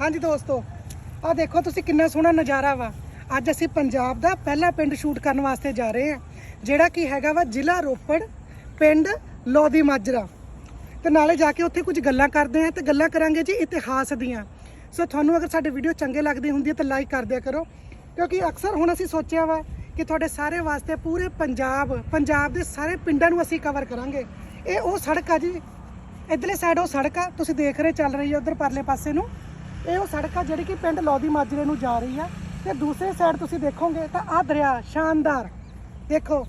ਹਾਂਜੀ ਦੋਸਤੋ ਆ ਦੇਖੋ ਤੁਸੀਂ ਕਿੰਨਾ ਸੋਹਣਾ ਨਜ਼ਾਰਾ ਵਾ। ਅੱਜ ਅਸੀਂ ਪੰਜਾਬ ਦਾ ਪਹਿਲਾ ਪਿੰਡ ਸ਼ੂਟ ਕਰਨ ਵਾਸਤੇ ਜਾ ਰਹੇ ਹਾਂ, ਜਿਹੜਾ ਕਿ ਹੈਗਾ ਵਾ ਜ਼ਿਲ੍ਹਾ ਰੋਪੜ, ਪਿੰਡ ਲੋਦੀ ਮਾਜਰਾ। ਤੇ ਨਾਲੇ ਜਾ ਕੇ ਉੱਥੇ ਕੁਝ ਗੱਲਾਂ ਕਰਦੇ ਆ ਤੇ ਗੱਲਾਂ ਕਰਾਂਗੇ ਜੀ ਇਤਿਹਾਸ ਦੀਆਂ। ਸੋ ਤੁਹਾਨੂੰ ਅਗਰ ਸਾਡੇ ਵੀਡੀਓ ਚੰਗੇ ਲੱਗਦੇ ਹੁੰਦੀ ਹੈ ਤਾਂ ਲਾਈਕ ਕਰ ਦਿਆ ਕਰੋ, ਕਿਉਂਕਿ ਅਕਸਰ ਹੁਣ ਅਸੀਂ ਸੋਚਿਆ ਵਾ ਕਿ ਤੁਹਾਡੇ ਸਾਰੇ ਵਾਸਤੇ ਪੂਰੇ ਪੰਜਾਬ ਪੰਜਾਬ ਦੇ ਸਾਰੇ ਪਿੰਡਾਂ ਨੂੰ ਅਸੀਂ ਕਵਰ ਕਰਾਂਗੇ। ਇਹ ਉਹ ਸੜਕ ਆ ਜੀ, ਇਧਰਲੇ ਸਾਈਡ ਉਹ ਸੜਕ ਆ, ਤੁਸੀਂ ਦੇਖ ਰਹੇ ਚੱਲ ਰਹੀ ਹੈ ਉਧਰ ਪਰਲੇ ਪਾਸੇ ਨੂੰ। ਇਹ ਉਹ ਸੜਕ ਆ ਜਿਹੜੀ ਕਿ ਪਿੰਡ ਲੋਦੀ ਮਾਜਰੇ ਨੂੰ ਜਾ ਰਹੀ ਆ ਤੇ ਦੂਸਰੇ ਸਾਈਡ ਤੁਸੀਂ ਦੇਖੋਗੇ ਤਾਂ ਆਹ ਦਰਿਆ ਸ਼ਾਨਦਾਰ। ਦੇਖੋ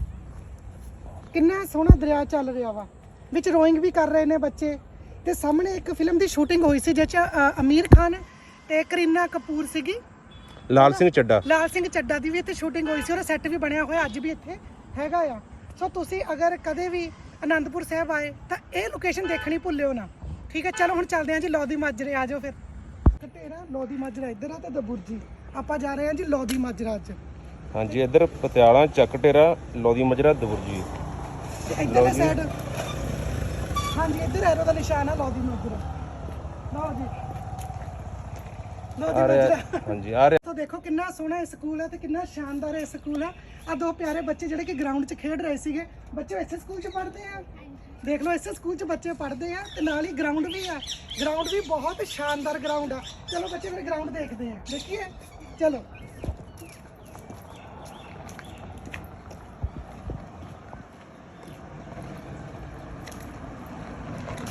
ਕਿੰਨਾ ਸੋਹਣਾ ਦਰਿਆ ਚੱਲ ਰਿਹਾ ਵਾ। ਵਿੱਚ ਰੋਇੰਗ ਵੀ ਕਰ ਰਹੇ ਨੇ ਬੱਚੇ। ਤੇ ਸਾਹਮਣੇ ਇੱਕ ਫਿਲਮ ਦੀ ਸ਼ੂਟਿੰਗ ਹੋਈ ਸੀ ਅ, ਅਮੀਰ ਖਾਨ ਤੇ ਕਰੀਨਾ ਕਪੂਰ ਸੀਗੀ। ਲਾਲ ਸਿੰਘ ਚੱਡਾ ਲਾਲ ਸਿੰਘ ਚੱਡਾ ਦੀ ਵੀ ਇੱਥੇ ਸ਼ੂਟਿੰਗ ਹੋਈ ਸੀ ਉਹਦਾ ਸੈੱਟ ਵੀ ਬਣਿਆ ਹੋਇਆ ਅੱਜ ਵੀ ਇੱਥੇ ਹੈਗਾ ਆ। ਸੋ ਤੁਸੀਂ ਅਗਰ ਕਦੇ ਵੀ ਆਨੰਦਪੁਰ ਸਾਹਿਬ ਆਏ ਤਾਂ ਇਹ ਲੋਕੇਸ਼ਨ ਦੇਖਣੀ ਭੁੱਲਿਓ ਨਾ। ਠੀਕ ਹੈ ਚਲੋ ਹੁਣ ਚੱਲਦੇ ਹਾਂ ਜੀ ਲੋਦੀ ਮਾਜਰੇ ਆ ਜਾਓ ਫਿਰ। ਕਟੇਰਾ ਲੋਦੀ ਮਾਜਰਾ ਇੱਧਰ ਆ ਤੇ ਦਬੁਰਜੀ ਆਪਾਂ ਜਾ ਰਹੇ ਹਾਂ ਜੀ ਲੋਦੀ ਮਾਜਰਾ ਅੱਜ ਹਾਂਜੀ ਇੱਧਰ ਪਟਿਆਲਾ ਚੱਕ ਟੇਰਾ ਲੋਦੀ ਮਜਰਾ ਦਬੁਰਜੀ ਤੇ ਸਾਈਡ ਹਾਂਜੀ ਇੱਧਰ ਐਰੋ ਦਾ ਨਿਸ਼ਾਨ ਆ ਲੋਦੀ ਮਾਜਰਾ। ਲਓ ਜੀ। ਲੋਦੀ ਆ ਰਿਹਾ ਮਾਜਰਾ। ਹਾਂਜੀ ਆ ਰਿਹਾ। ਤੋ ਦੇਖੋ ਕਿੰਨਾ ਸੋਹਣਾ ਇਹ ਸਕੂਲ ਹੈ ਤੇ ਕਿੰਨਾ ਸ਼ਾਨਦਾਰ ਇਹ ਸਕੂਲ ਹੈ। ਆ ਦੋ ਪਿਆਰੇ ਬੱਚੇ ਜਿਹੜੇ ਕਿ ਗਰਾਊਂਡ 'ਚ ਖੇਡ ਰਹੇ ਸੀਗੇ। ਬੱਚੇ ਇਸੇ ਸਕੂਲ 'ਚ ਪੜ੍ਹਦੇ ਆ। ਦੇਖ ਲਓ, ਇਸੇ ਸਕੂਲ 'ਚ ਬੱਚੇ ਪੜ੍ਹਦੇ ਆ ਤੇ ਨਾਲ ਹੀ ਗਰਾਊਂਡ ਵੀ ਆ। ਗਰਾਊਂਡ ਵੀ ਬਹੁਤ ਸ਼ਾਨਦਾਰ ਗਰਾਊਂਡ ਆ। ਚਲੋ ਬੱਚੇ, ਫਿਰ ਗਰਾਊਂਡ ਦੇਖਦੇ ਆ। ਦੇਖੀਏ? ਚਲੋ।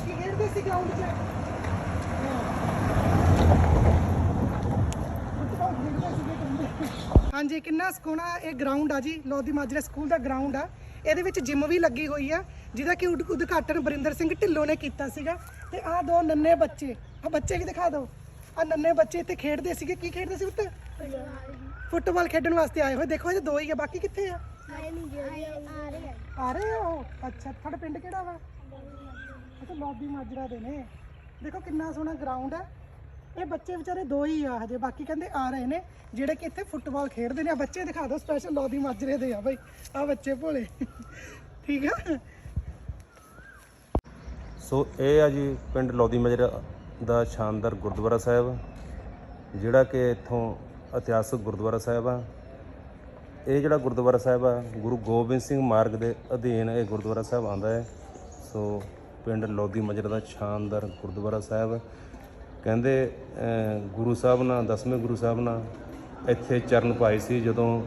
ਖੇਡਦੇ ਸੀ ਗਰਾਊਂਡ 'ਚ? ਹਾਂਜੀ, ਕਿੰਨਾ ਸੋਹਣਾ ਇਹ ਗਰਾਊਂਡ ਆ ਜੀ। ਲੋਦੀ ਮਾਜਰਾ ਸਕੂਲ ਦਾ ਗਰਾਊਂਡ ਆ। ਇਹਦੇ ਵਿੱਚ ਜਿਮ ਵੀ ਲੱਗੀ ਹੋਈ ਆ, ਜਿਹਦਾ ਕਿ ਉਦ- ਉਦਘਾਟਨ ਬਰਿੰਦਰ ਸਿੰਘ ਢਿੱਲੋਂ ਨੇ ਕੀਤਾ ਸੀਗਾ। ਤੇ ਆਹ ਦੋ ਨੰਨੇ ਬੱਚੇ ਆ ਬੱਚੇ ਵੀ ਦਿਖਾ ਦਿਓ। ਆ ਨੰਨੇ ਬੱਚੇ ਇੱਥੇ ਖੇਡਦੇ ਸੀਗੇ, ਕੀ ਖੇਡਦੇ ਸੀ ਉੱਤੇ ਫੁੱਟਬਾਲ ਖੇਡਣ ਵਾਸਤੇ ਆਏ ਹੋਏ, ਦੇਖੋ ਇਹ ਦੋ ਹੀ ਆ, ਬਾਕੀ ਕਿੱਥੇ ਆ? ਆ ਰਹੇ ਆ ਅੱਛਾ, ਤੁਹਾਡਾ ਪਿੰਡ ਕਿਹੜਾ ਵਾ? ਅੱਛਾ ਲੋਦੀ ਮਾਜਰਾ ਦੇ ਨੇ। ਦੇਖੋ ਕਿੰਨਾ ਸੋਹਣਾ ਗਰਾਊਂਡ ਹੈ ਇਹ ਬੱਚੇ ਵਿਚਾਰੇ ਦੋ ਹੀ ਆ ਹਜੇ, ਬਾਕੀ ਕਹਿੰਦੇ ਆ ਰਹੇ ਨੇ, ਜਿਹੜੇ ਕਿ ਇੱਥੇ ਫੁੱਟਬਾਲ ਖੇਡਦੇ ਨੇ। ਆ ਬੱਚੇ ਦਿਖਾ ਦਿਓ ਸਪੈਸ਼ਲ ਲੋਦੀ ਮਾਜਰੇ ਦੇ ਆ ਬਈ। ਆ ਬੱਚੇ ਭੋਲੇ। ਠੀਕ ਆ? ਸੋ ਇਹ ਆ ਜੀ ਪਿੰਡ ਲੋਦੀ ਮਜਰਾ ਦਾ ਸ਼ਾਨਦਾਰ ਗੁਰਦੁਆਰਾ ਸਾਹਿਬ, ਜਿਹੜਾ ਕਿ ਇੱਥੋਂ ਇਤਿਹਾਸਕ ਗੁਰਦੁਆਰਾ ਸਾਹਿਬ ਆ। ਇਹ ਜਿਹੜਾ ਗੁਰਦੁਆਰਾ ਸਾਹਿਬ ਆ, ਗੁਰੂ ਗੋਬਿੰਦ ਸਿੰਘ ਮਾਰਗ ਦੇ ਅਧੀਨ ਇਹ ਗੁਰਦੁਆਰਾ ਸਾਹਿਬ ਆਉਂਦਾ ਹੈ। ਸੋ ਪਿੰਡ ਲੋਦੀ ਮਜਰਾ ਦਾ ਸ਼ਾਨਦਾਰ ਗੁਰਦੁਆਰਾ ਸਾਹਿਬ ਕਹਿੰਦੇ ਗੁਰੂ ਸਾਹਿਬ ਨਾਲ, ਦਸਵੇਂ ਗੁਰੂ ਸਾਹਿਬ ਨਾਲ ਇੱਥੇ ਚਰਨ ਪਾਏ ਸੀ, ਜਦੋਂ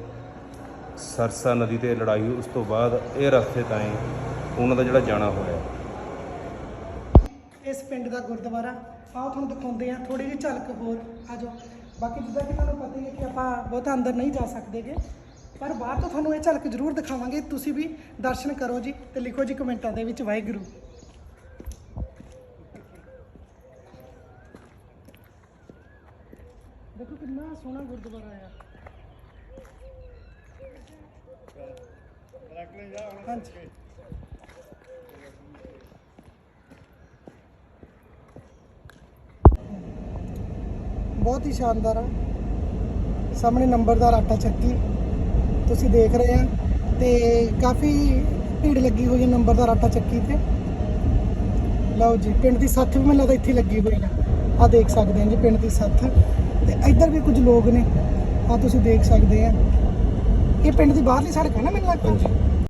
ਸਰਸਾ ਨਦੀ ਤੇ ਲੜਾਈ ਉਸ ਤੋਂ ਬਾਅਦ ਇਹ ਰਸਤੇ ਤਾਈਂ ਉਹਨਾਂ ਦਾ ਜਿਹੜਾ ਜਾਣਾ ਹੋਇਆ। ਇਸ ਪਿੰਡ ਦਾ ਗੁਰਦੁਆਰਾ, ਆਓ ਤੁਹਾਨੂੰ ਦਿਖਾਉਂਦੇ ਆ ਥੋੜੀ ਜਿਹੀ ਝਲਕ ਹੋਰ, ਆ ਜਾਓ। ਬਾਕੀ ਜਿੱਦਾਂ ਕਿ ਤੁਹਾਨੂੰ ਪਤਾ ਹੀ ਹੈ ਕਿ ਆਪਾਂ ਬਹੁਤਾ ਅੰਦਰ ਨਹੀਂ ਜਾ ਸਕਦੇਗੇ ਪਰ ਬਾਹਰ ਤੋਂ ਤੁਹਾਨੂੰ ਇਹ ਝਲਕ ਜ਼ਰੂਰ ਦਿਖਾਵਾਂਗੇ, ਤੁਸੀਂ ਵੀ ਦਰਸ਼ਨ ਕਰੋ ਜੀ ਤੇ ਲਿਖੋ ਜੀ ਕਮੈਂਟਾਂ ਦੇ ਵਿੱਚ, ਵਾਹਿਗੁਰੂ। ਦੇਖੋ ਕਿੰਨਾ ਸੋਹਣਾ ਗੁਰਦੁਆਰਾ ਆ। ਹਾਂਜੀ। ਬਹੁਤ ਹੀ ਸ਼ਾਨਦਾਰ ਆ। ਸਾਹਮਣੇ ਨੰਬਰਦਾਰ ਆਟਾ ਚੱਕੀ। ਤੁਸੀਂ ਦੇਖ ਰਹੇ ਆ ਤੇ ਕਾਫੀ ਭੀੜ ਲੱਗੀ ਹੋਈ ਹੈ ਨੰਬਰਦਾਰ ਆਟਾ ਚੱਕੀ ਤੇ। ਲਓ ਜੀ, ਪਿੰਡ ਦੀ ਸੱਥ ਵੀ ਮੈਨੂੰ ਲੱਗਦਾ ਇੱਥੇ ਲੱਗੀ ਹੋਈ ਆ। ਆ ਦੇਖ ਸਕਦੇ ਆ ਜੀ, ਪਿੰਡ ਦੀ ਸੱਥ। ਤੇ ਇੱਧਰ ਵੀ ਕੁਝ ਲੋਕ ਨੇ। ਆ ਤੁਸੀਂ ਦੇਖ ਸਕਦੇ ਆ। ਇਹ ਪਿੰਡ ਦੀ ਬਾਹਰਲੀ ਸੜਕ ਹੈ ਨਾ ਮੈਨੂੰ ਲੱਗਦਾ?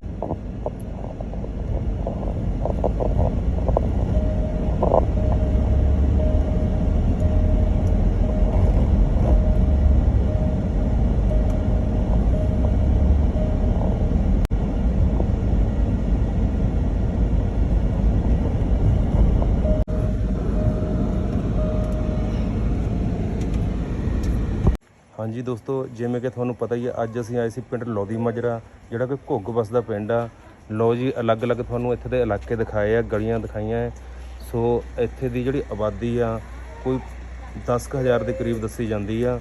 ਹਾਂਜੀ ਦੋਸਤੋ, ਜਿਵੇਂ ਕਿ ਤੁਹਾਨੂੰ ਪਤਾ ਹੀ ਹੈ ਅੱਜ ਅਸੀਂ ਆਏ ਸੀ ਪਿੰਡ ਲੋਦੀ ਮਾਜਰਾ, ਜਿਹੜਾ ਕਿ ਘੁੱਗ ਵਸਦਾ ਪਿੰਡ ਆ। ਲੋ ਜੀ, ਅਲੱਗ-ਅਲੱਗ ਤੁਹਾਨੂੰ ਇੱਥੇ ਦੇ ਇਲਾਕੇ ਦਿਖਾਏ ਆ, ਗਲੀਆਂ ਦਿਖਾਈਆਂ ਹੈ। ਸੋ ਇੱਥੇ ਦੀ ਜਿਹੜੀ ਆਬਾਦੀ ਆ, ਕੋਈ 10000 ਦੇ ਕਰੀਬ ਦੱਸੀ ਜਾਂਦੀ ਆ।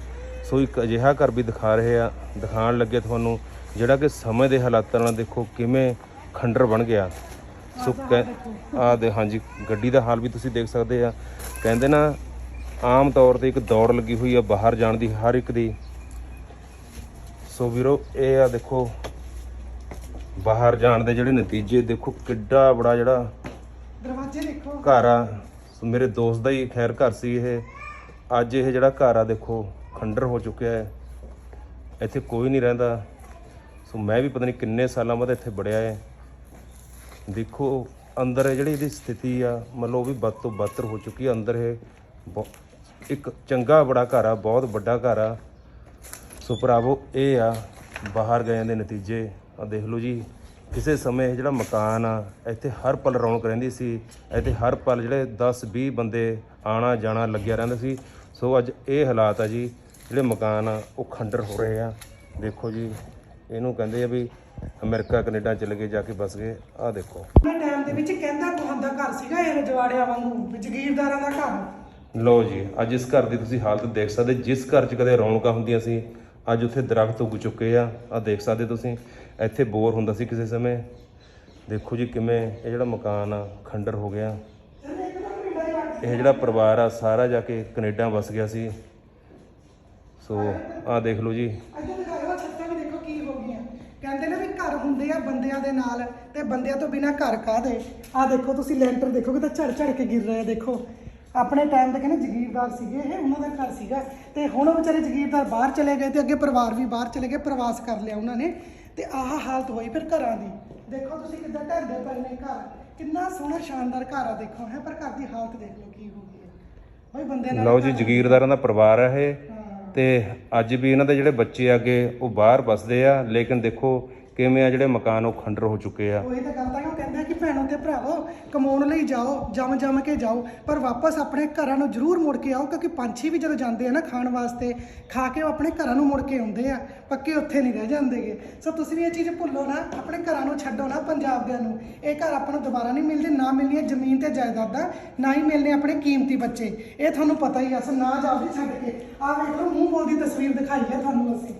ਸੋ ਇੱਕ ਅਜਿਹਾ ਘਰ ਵੀ ਦਿਖਾ ਰਹੇ ਆ, ਦਿਖਾਉਣ ਲੱਗੇ ਤੁਹਾਨੂੰ ਜਿਹੜਾ ਕਿ ਸਮੇਂ ਦੇ ਹਾਲਾਤਾਂ ਨਾਲ ਦੇਖੋ ਕਿਵੇਂ ਖੰਡਰ ਬਣ ਗਿਆ। ਸੋ ਆ ਦੇ ਹਾਂਜੀ, ਗੱਡੀ ਦਾ ਹਾਲ ਵੀ ਤੁਸੀਂ ਦੇਖ ਸਕਦੇ ਆ। ਕਹਿੰਦੇ ਨਾ ਆਮ ਤੌਰ ਤੇ ਇੱਕ ਦੌੜ ਲੱਗੀ ਹੋਈ ਆ ਬਾਹਰ ਜਾਣ ਦੀ ਹਰ ਇੱਕ ਦੀ। ਸੋ ਵੀਰੋ ਇਹ ਆ ਦੇਖੋ ਬਾਹਰ ਜਾਣ ਦੇ ਜਿਹੜੇ ਨਤੀਜੇ। ਦੇਖੋ ਕਿੱਡਾ ਬੜਾ ਜਿਹੜਾ ਦਰਵਾਜ਼ੇ ਦੇਖੋ। ਘਰ ਆ। ਸੋ ਮੇਰੇ ਦੋਸਤ ਦਾ ਹੀ ਖੈਰ ਘਰ ਸੀ ਇਹ। ਅੱਜ ਇਹ ਜਿਹੜਾ ਘਰ ਆ ਦੇਖੋ ਖੰਡਰ ਹੋ ਚੁੱਕਿਆ ਹੈ। ਇੱਥੇ ਕੋਈ ਨਹੀਂ ਰਹਿੰਦਾ। ਸੋ ਮੈਂ ਵੀ ਪਤਾ ਨਹੀਂ ਕਿੰਨੇ ਸਾਲਾਂ ਬਾਅਦ ਇੱਥੇ ਵੜਿਆ ਹੈ। ਦੇਖੋ ਅੰਦਰ ਜਿਹੜੀ ਇਹਦੀ ਸਥਿਤੀ ਆ ਮਤਲਬ ਉਹ ਵੀ ਬਦ ਤੋਂ ਬਦਤਰ ਹੋ ਚੁੱਕੀ ਹੈ ਅੰਦਰ ਇਹ ਇੱਕ ਚੰਗਾ ਬੜਾ ਘਰ ਆ, ਬਹੁਤ ਵੱਡਾ ਘਰ ਆ। ਸੋ ਭਰਾਵੋ, ਇਹ ਆ, ਬਾਹਰ ਗਏ ਦੇ ਨਤੀਜੇ। ਆ ਦੇਖ ਲਓ ਜੀ, ਕਿਸੇ ਸਮੇਂ ਜਿਹੜਾ ਮਕਾਨ ਆ, ਇੱਥੇ ਹਰ ਪਲ ਰੌਣਕ ਰਹਿੰਦੀ ਸੀ। ਇੱਥੇ ਹਰ ਪਲ ਜਿਹੜੇ 10 20 ਬੰਦੇ ਆਣਾ ਜਾਣਾ ਲੱਗਿਆ ਰਹਿੰਦਾ ਸੀ। ਸੋ ਅੱਜ ਇਹ ਹਾਲਾਤ ਆ ਜੀ, ਜਿਹੜੇ ਮਕਾਨ ਆ, ਉਹ ਖੰਡਰ ਹੋ ਰਹੇ ਆ। ਦੇਖੋ ਜੀ, ਇਹਨੂੰ ਕਹਿੰਦੇ ਆ ਵੀ ਅਮਰੀਕਾ, ਕੈਨੇਡਾ ਚਲੇ ਗਏ, ਜਾ ਕੇ ਬਸ ਗਏ। ਆ ਦੇਖੋ। ਟਾਈਮ ਦੇ ਵਿੱਚ ਕਹਿੰਦਾ ਕਹਾਂਦਾ ਘਰ ਸੀਗਾ, ਇਹ ਰਜਵਾੜਿਆਂ ਵਾਂਗੂ, ਜਗੀਰਦਾਰਾਂ ਦਾ ਘਰ। ਲਓ ਜੀ, ਅੱਜ ਇਸ ਘਰ ਦੀ ਤੁਸੀਂ ਹਾਲਤ ਦੇਖ ਸਕਦੇ, ਜਿਸ ਘਰ 'ਚ ਕਦੇ ਰੌਣਕਾਂ ਹੁੰਦੀਆਂ ਸੀ, ਅੱਜ ਉੱਥੇ ਦਰਖਤ ਉੱਗ ਚੁੱਕੇ ਆ ਆ ਦੇਖ ਸਕਦੇ ਤੁਸੀਂ, ਇੱਥੇ ਬੋਰ ਹੁੰਦਾ ਸੀ ਕਿਸੇ ਸਮੇਂ। ਦੇਖੋ ਜੀ ਕਿਵੇਂ ਇਹ ਜਿਹੜਾ ਮਕਾਨ ਆ, ਖੰਡਰ ਹੋ ਗਿਆ। ਇਹ ਜਿਹੜਾ ਪਰਿਵਾਰ ਆ, ਸਾਰਾ ਜਾ ਕੇ ਕੈਨੇਡਾ ਵਸ ਗਿਆ ਸੀ। ਸੋ ਆ ਦੇਖ ਲਓ ਜੀ। ਕਹਿੰਦੇ ਨੇ ਵੀ ਘਰ ਹੁੰਦੇ ਆ ਬੰਦਿਆਂ ਦੇ ਨਾਲ, ਤੇ ਬੰਦਿਆਂ ਤੋਂ ਬਿਨਾ ਘਰ ਕਾਹਦੇ? ਆ ਦੇਖੋ, ਤੁਸੀਂ ਲੈਂਟਰ ਦੇਖੋਗੇ ਤਾਂ ਝੜ ਝੜ ਕੇ ਗਿਰ ਰਿਹਾ ਦੇਖੋ। ਆਪਣੇ ਟਾਈਮ ਤੇ ਕਹਿੰਦੇ ਜਗੀਰਦਾਰ ਸੀਗੇ ਇਹ ਉਹਨਾਂ ਦਾ ਘਰ ਸੀਗਾ। ਤੇ ਹੁਣ ਉਹ ਵਿਚਾਰੇ ਜਗੀਰਦਾਰ ਬਾਹਰ ਚਲੇ ਗਏ ਤੇ ਅੱਗੇ ਪਰਿਵਾਰ ਵੀ ਬਾਹਰ ਚਲੇ ਗਏ ਪ੍ਰਵਾਸ ਕਰ ਲਿਆ ਉਹਨਾਂ ਨੇ ਤੇ ਆਹ ਹਾਲਤ ਹੋਈ ਫਿਰ ਘਰਾਂ ਦੀ। ਦੇਖੋ ਤੁਸੀਂ ਕਿੱਦਾਂ ਢਹਿੰਦੇ ਪਏ ਨੇ ਘਰ। ਕਿੰਨਾ ਸੋਹਣਾ ਸ਼ਾਨਦਾਰ ਘਰ ਆ ਦੇਖੋ ਹੈ ਪਰ ਘਰ ਦੀ ਹਾਲਤ ਦੇਖ ਲਓ ਕੀ ਹੋ ਗਈ ਹੈ। ਬਈ ਬੰਦੇ ਨਾਲ ਲਓ ਜੀ ਜਗੀਰਦਾਰਾਂ ਦਾ ਪਰਿਵਾਰ ਆ ਇਹ। ਹਾਂ। ਤੇ ਅੱਜ ਵੀ ਇਹਨਾਂ ਦੇ ਜਿਹੜੇ ਬੱਚੇ ਆਗੇ ਉਹ ਬਾਹਰ ਵੱਸਦੇ ਆ ਲੇਕਿਨ ਦੇਖੋ ਕਿਵੇਂ ਆ ਜਿਹੜੇ ਮਕਾਨ ਉਹ ਖੰਡਰ ਹੋ ਚੁੱਕੇ ਆ? ਉਹ ਇਹ ਤਾਂ ਗੱਲ ਤਾਂ ਉਹ ਕਹਿੰਦੇ ਆ ਕਿ ਭੈਣੋ ਤੇ ਭਰਾਵੋ, ਕਮਾਉਣ ਲਈ ਜਾਓ ਜਮ ਜਮ ਕੇ ਜਾਓ, ਪਰ ਵਾਪਸ ਆਪਣੇ ਘਰਾਂ ਨੂੰ ਜ਼ਰੂਰ ਮੁੜ ਕੇ ਆਓ, ਕਿਉਂਕਿ ਪੰਛੀ ਵੀ ਜਦੋਂ ਜਾਂਦੇ ਆ ਨਾ ਖਾਣ ਵਾਸਤੇ, ਖਾ ਕੇ ਉਹ ਆਪਣੇ ਘਰਾਂ ਨੂੰ ਮੁੜ ਕੇ ਆਉਂਦੇ ਆ, ਪੱਕੇ ਉੱਥੇ ਨਹੀਂ ਰਹਿ ਜਾਂਦੇਗੇ। ਸੋ ਤੁਸੀਂ ਵੀ ਇਹ ਚੀਜ਼ ਭੁੱਲੋ ਨਾ, ਆਪਣੇ ਘਰਾਂ ਨੂੰ ਛੱਡੋ ਨਾ ਪੰਜਾਬ ਦਿਆਂ ਨੂੰ। ਇਹ ਘਰ ਆਪਾਂ ਨੂੰ ਦੁਬਾਰਾ ਨਹੀਂ ਮਿਲਦੇ, ਨਾ ਮਿਲਣੀਆਂ ਜ਼ਮੀਨ ਤੇ ਜਾਇਦਾਦਾਂ, ਨਾ ਹੀ ਮਿਲਣੇ ਆਪਣੇ ਕੀਮਤੀ ਬੱਚੇ। ਇਹ ਤੁਹਾਨੂੰ ਪਤਾ ਹੀ ਆ, ਸੋ ਨਾ ਜਾਓ ਜੀ ਛੱਡ ਕੇ। ਆਹ ਵੇਖ ਲਓ, ਮੂੰਹ ਬੋਲ ਦੀ ਤਸਵੀਰ ਦਿਖਾਈ ਹੈ ਤੁਹਾਨੂੰ ਅਸੀਂ।